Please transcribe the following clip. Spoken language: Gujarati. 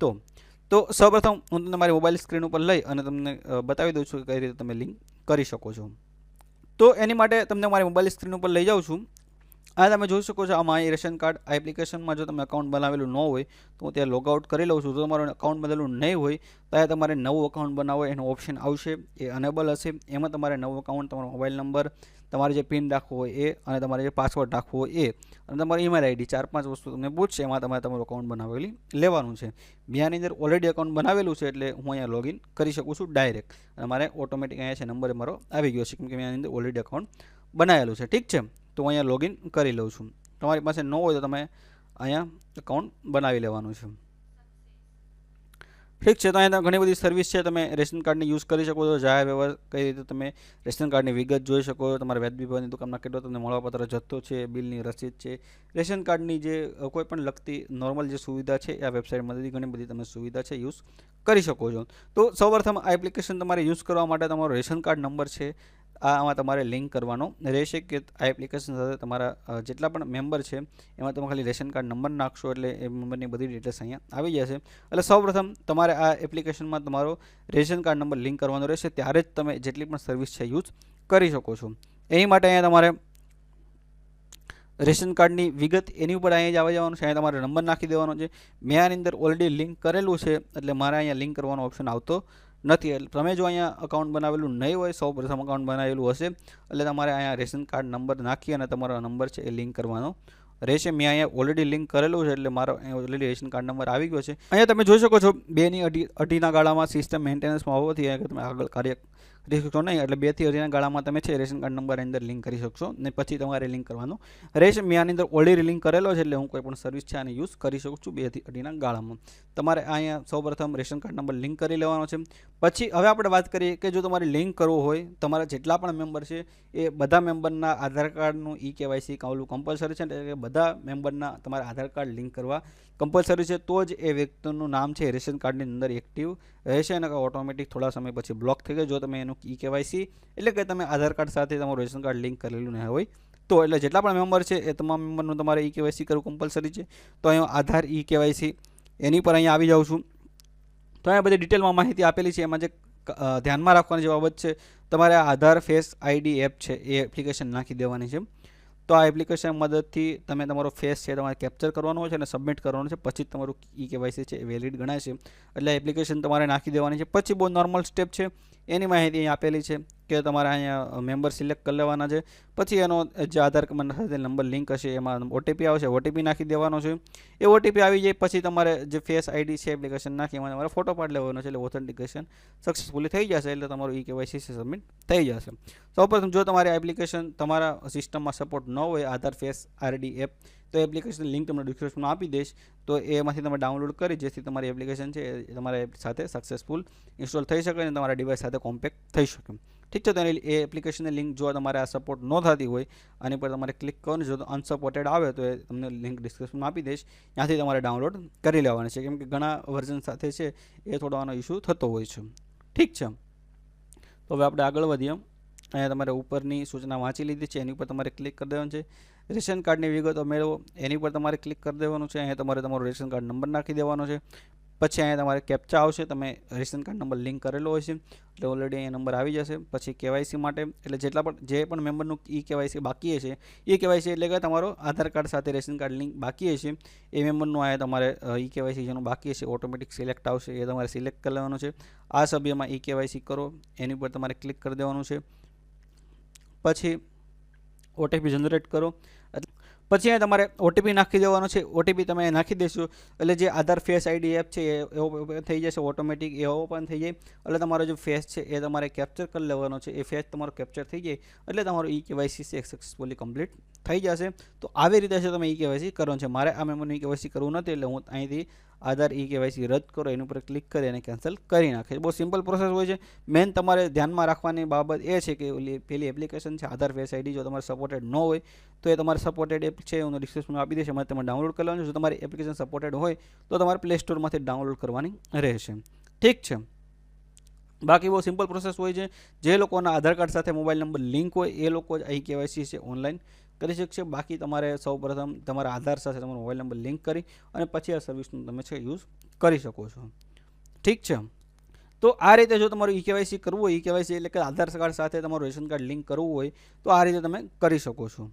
તો તો સૌપ્રથમ હું તમને મારી મોબાઈલ સ્ક્રીન ઉપર લઈ અને તમને બતાવી દઉં છું કે કઈ રીતે તમે લિંક કરી શકો છો. તો એની માટે તમને મારી મોબાઈલ સ્ક્રીન ઉપર લઈ જાઉં છું. આ તમે જોઈ શકો છો આમાં રેશન કાર્ડ એપ્લિકેશનમાં જો તમે અકાઉન્ટ બનાવેલું ન હોય, તો હું ત્યાં લોગઆઉટ કરી લઉં છું. જો તમારું અકાઉન્ટ બનેલું નહીં હોય ત્યારે તમારે નવું અકાઉન્ટ બનાવો, એનો ઓપ્શન આવશે, એ અનેબલ હશે. એમાં તમારે નવું અકાઉન્ટ તમારો મોબાઈલ નંબર તમારે જે પિન રાખવો હોય એ, અને તમારે જે પાસવર્ડ રાખવો હોય એ, અને તમારી ઈમેલ આઈડી ચાર પાંચ વસ્તુ તમને પૂછશે, એમાં તમારે તમારું અકાઉન્ટ બનાવેલી લેવાનું છે. આની અંદર ઓલરેડી અકાઉન્ટ બનાવેલું છે, એટલે હું અહીંયા લોગિન કરી શકું છું ડાયરેક્ટ અને મારે ઓટોમેટિક અહીંયા છે નંબર મારો આવી ગયો છે, કેમ કે મેં આની અંદર ઓલરેડી અકાઉન્ટ બનાવેલું છે. ઠીક છે? તો હું અહીંયા લોગિન કરી લઉં છું. તમારી પાસે ન હોય તો તમે અહીંયા એકાઉન્ટ બનાવી લેવાનું છે. ઠીક છે, તો અહીંયા ઘણી બધી સર્વિસ છે. તમે રેશન કાર્ડની યુઝ કરી શકો છો. જાહેર વ્યવહાર કઈ રીતે તમે રેશન કાર્ડની વિગત જોઈ શકો છો. તમારા વ્યાજ વિભાગની દુકાનમાં કેટલો તમને મળવાપત્ર જથ્થો છે, બિલની રસીદ છે. રેશન કાર્ડની જે કોઈ પણ લગતી નોર્મલ જે સુવિધા છે આ વેબસાઇટમાંથી ઘણી બધી તમે સુવિધા છે યુઝ કરી શકો છો. તો સૌપ્રથમ આ એપ્લિકેશન તમારે યુઝ કરવા માટે તમારો રેશન કાર્ડ નંબર છે. આમાં તમારે લિંક કરવાનો રહેશે કે આ એપ્લિકેશન સાથે તમારા જેટલા પણ મેમ્બર છે, એમાં તમે ખાલી રેશન કાર્ડ નંબર નાખશો એટલે એ મેમ્બરની બધી ડિટેલ્સ અહીંયા આવી જશે. એટલે સૌપ્રથમ તમારે આ એપ્લિકેશનમાં તમારો રેશન કાર્ડ નંબર લિંક કરવાનો રહેશે. ત્યારે જ તમે જેટલી પણ સર્વિસ છે યુઝ કરી શકો છો. એની માટે અહીંયા તમારે રેશન કાર્ડની વિગત એની ઉપર અહીંયા જ આવી જવાનું છે. અહીંયા તમારે નંબર નાખી દેવાનો છે. મેં આની અંદર ઓલરેડી લિંક કરેલું છે, એટલે મારે અહીંયા લિંક કરવાનો ઓપ્શન આવતો નથી. એટલે તમે જો અહીંયા અકાઉન્ટ બનાવેલું નહીં હોય, સૌ પ્રથમ અકાઉન્ટ બનાવેલું હશે. એટલે તમારે અહીંયા રેશન કાર્ડ નંબર નાખી અને તમારો નંબર છે એ લિંક કરવાનો રહેશે. મેં અહીંયા ઓલરેડી લિંક કરેલું છે, એટલે મારો ઓલરેડી રેશન કાર્ડ નંબર આવી ગયો છે. અહીંયા તમે જોઈ શકો છો, બેની અઢી અઢીના ગાળામાં સિસ્ટમ મેન્ટેનન્સમાં હોવાથી અહીંયા તમે આગળ કાર્ય કરી શકશો નહીં, એટલે બેથી અઢીના ગાળામાં તમે છે રેશન કાર્ડ નંબર અંદર લિંક કરી શકશો ને પછી તમારે લિંક કરવાનું. રહેશે મેં આની અંદર ઓલરેડી લિંક કરેલો છે એટલે હું કોઈ પણ સર્વિસ છે આને યુઝ કરી શકું છું બેથી અઢીના ગાળામાં. તમારે અહીંયા સૌપ્રથમ રેશન કાર્ડ નંબર લિંક કરી લેવાનો છે. પછી હવે આપણે વાત કરીએ કે જો તમારે લિંક કરવું હોય, તમારા જેટલા પણ મેમ્બર છે, એ બધા મેમ્બરના આધાર કાર્ડનું ઈ કેવાયસી કાવલું કમ્પલસરી છે, એટલે કે બધા મેમ્બરના તમારે આધાર કાર્ડ લિંક કરવા કમ્પલસરી છે, તો જ એ વ્યક્તિનું નામ છે રેશન કાર્ડની અંદર એક્ટિવ રહેશે અને ઓટોમેટિક થોડા સમય પછી બ્લોક થઈ ગયો. જો તમે એનું ઈ કેવાયસી. એટલે કે તમે આધાર કાર્ડ સાથે તમારું રેશન કાર્ડ લિંક કરેલું ન હોય તો, એટલે જેટલા પણ મેમ્બર છે એ તમામ મેમ્બરનું તમારે ઈ કેવાયસી કરવું કમ્પલસરી છે. તો અહીંયા આધાર, ઈ કેવાયસી, એની પર અહીંયા આવી જાઉં છું. તો અહીંયા બધી ડિટેલમાં માહિતી આપેલી છે. એમાં જે ધ્યાનમાં રાખવાની જે બાબત છે, તમારે આધાર ફેસ આઈડી એપ છે, એ એપ્લિકેશન નાખી દેવાની છે. તો આ એપ્લિકેશન મદદથી તમે તમારો ફેસ છે તમારે કેપ્ચર કરવાનો છે અને સબમિટ કરવાનું છે. પછી તમારું ઈ કેવાયસી છે એ વેલિડ ગણાય છે. એટલે એપ્લિકેશન તમારે નાખી દેવાની છે. પછી બહુ નોર્મલ સ્ટેપ છે એની માહિતી અહીં આપેલી છે કે તમારે અહીંયા મેમ્બર સિલેક્ટ કરી લેવાના છે. પછી એનો જે આધાર સાથે નંબર લિંક હશે, એમાં ઓટીપી આવશે. ઓટીપી નાખી દેવાનો છે. એ ઓટીપી આવી જાય, પછી તમારે જે ફેસ આઈડી છે એપ્લિકેશન નાખી, એમાં તમારે ફોટો પાડ લેવાનો છે, એટલે ઓથેન્ટિકેશન સક્સેસફુલી થઈ જશે, એટલે તમારું ઈ કેવાયસી સબમિટ થઈ જશે. સૌપ્રથમ, જો તમારી એપ્લિકેશન તમારા સિસ્ટમમાં સપોર્ટ ન હોય, આધાર ફેસ આરડી એપ તો એપ્લિકેશન લિંક તમને ડિસ્ક્રિપ્શનમાં આપી દઈશ. તો એમાંથી તમે ડાઉનલોડ કરી, જેથી તમારી એપ્લિકેશન છે એ તમારા એપ સાથે સક્સેસફુલ ઇન્સ્ટોલ થઈ શકે અને તમારા ડિવાઇસ સાથે કોમ્પેક્ટ થઈ શકે. ઠીક છે, તો એની એ એપ્લિકેશનની લિંક જો તમારે આ સપોર્ટ ન થતી હોય, આની પર તમારે ક્લિક કરવાનું જો અનસપોર્ટેડ આવે તો એ તમને લિંક ડિસ્ક્રિપ્શનમાં આપી દઈશ. ત્યાંથી તમારે ડાઉનલોડ કરી લેવાનું છે, કેમ કે ઘણા વર્ઝન સાથે છે એ થોડો આનો ઇસ્યુ થતો હોય છે. ઠીક છે. તો હવે આપણે આગળ વધીએ. અહીંયા તમારે ઉપરની સૂચના વાંચી લીધી છે, એની ઉપર તમારે ક્લિક કરી દેવાનું છે. રેશન કાર્ડની વિગતો મેળવો. એની પર તમારે ક્લિક કરી દેવાનું છે. અહીંયા તમારે તમારો રેશન કાર્ડ નંબર નાખી દેવાનો છે. પછી અહીંયા તમારે કેપ્ચા આવશે. તમે રેશન કાર્ડ નંબર લિંક કરેલો હોય છે. એટલે ઓલરેડી અહીંયા નંબર આવી જશે. પછી કેવાયસી માટે, એટલે જેટલા પણ, જે પણ મેમ્બરનું ઈ કેવાયસી બાકી હશે એ કેવાયસી એટલે કે તમારો આધાર કાર્ડ સાથે રેશન કાર્ડ લિંક બાકી હશે. એ મેમ્બરનું અહીંયા તમારે ઈ કેવાયસી જેનું બાકી હશે ઓટોમેટિક સિલેક્ટ આવશે. એ તમારે સિલેક્ટ કરી લેવાનું છે. આ સભ્યમાં ઈ કેવાયસી કરો. એની પર તમારે ક્લિક કરી દેવાનું છે. પછી ઓટીપી જનરેટ કરો. એટલે- પછી અહીંયા તમારે ઓટીપી નાખી દેવાનો છે. ઓટીપી તમે નાખી દેશો. એટલે જે આધાર ફેસ આઈડી એપ છે, એ થઈ જશે ઓટોમેટિક એ ઓપન થઈ જાય. એટલે તમારો જે ફેસ છે, એ તમારે કેપ્ચર કરી લેવાનો છે. એ ફેસ તમારો કેપ્ચર થઈ જાય. એટલે તમારો ઈ કેવાયસી છે સક્સેસફુલી કમ્પ્લીટ થઈ જશે. તો આવી રીતે છે તમે ઈ કેવાયસી કરવાનું છે. મારે આ મેમોની કેવાયસી કરવું નથી, એટલે હું અહીંથી આધાર ઈ કેવાયસી રદ કરો, એની ઉપર ક્લિક કરી અને કેન્સલ કરી નાખે બહુ સિમ્પલ પ્રોસેસ હોય છે. મેન તમારે ધ્યાનમાં રાખવાની બાબત એ છે કે પેલી એપ્લિકેશન છે, આધાર ફેસ આઈડી જો તમારે સપોર્ટેડ ન હોય, તો એ તમારે સપોર્ટેડ એપ છે હું ડિસ્ક્રિપ્શનમાં આપી દઈશ, એમાં તમે ડાઉનલોડ કરવાનું છે. જો તમારી એપ્લિકેશન સપોર્ટેડ હોય, તો તમારે પ્લે સ્ટોરમાંથી ડાઉનલોડ કરવાની રહેશે. ઠીક છે. બાકી બહુ સિમ્પલ પ્રોસેસ હોય છે. જે લોકોના આધાર કાર્ડ સાથે મોબાઈલ નંબર લિંક હોય, એ લોકો જ અહીં કેવાયસી છે ઓનલાઈન કરી શકશે. બાકી તમારે સૌપ્રથમ તમારા આધાર સાથે તમારો મોબાઈલ નંબર લિંક કરી અને પછી આ સર્વિસનો તમે છે યુઝ કરી શકો છો. ઠીક છે? તો આ રીતે જો તમારું ઈ કેવાયસી કરવું હોય ઈ કેવાયસી એટલે કે આધાર કાર્ડ સાથે તમારું રેશન કાર્ડ લિંક કરવું હોય, તો આ રીતે તમે કરી શકો છો.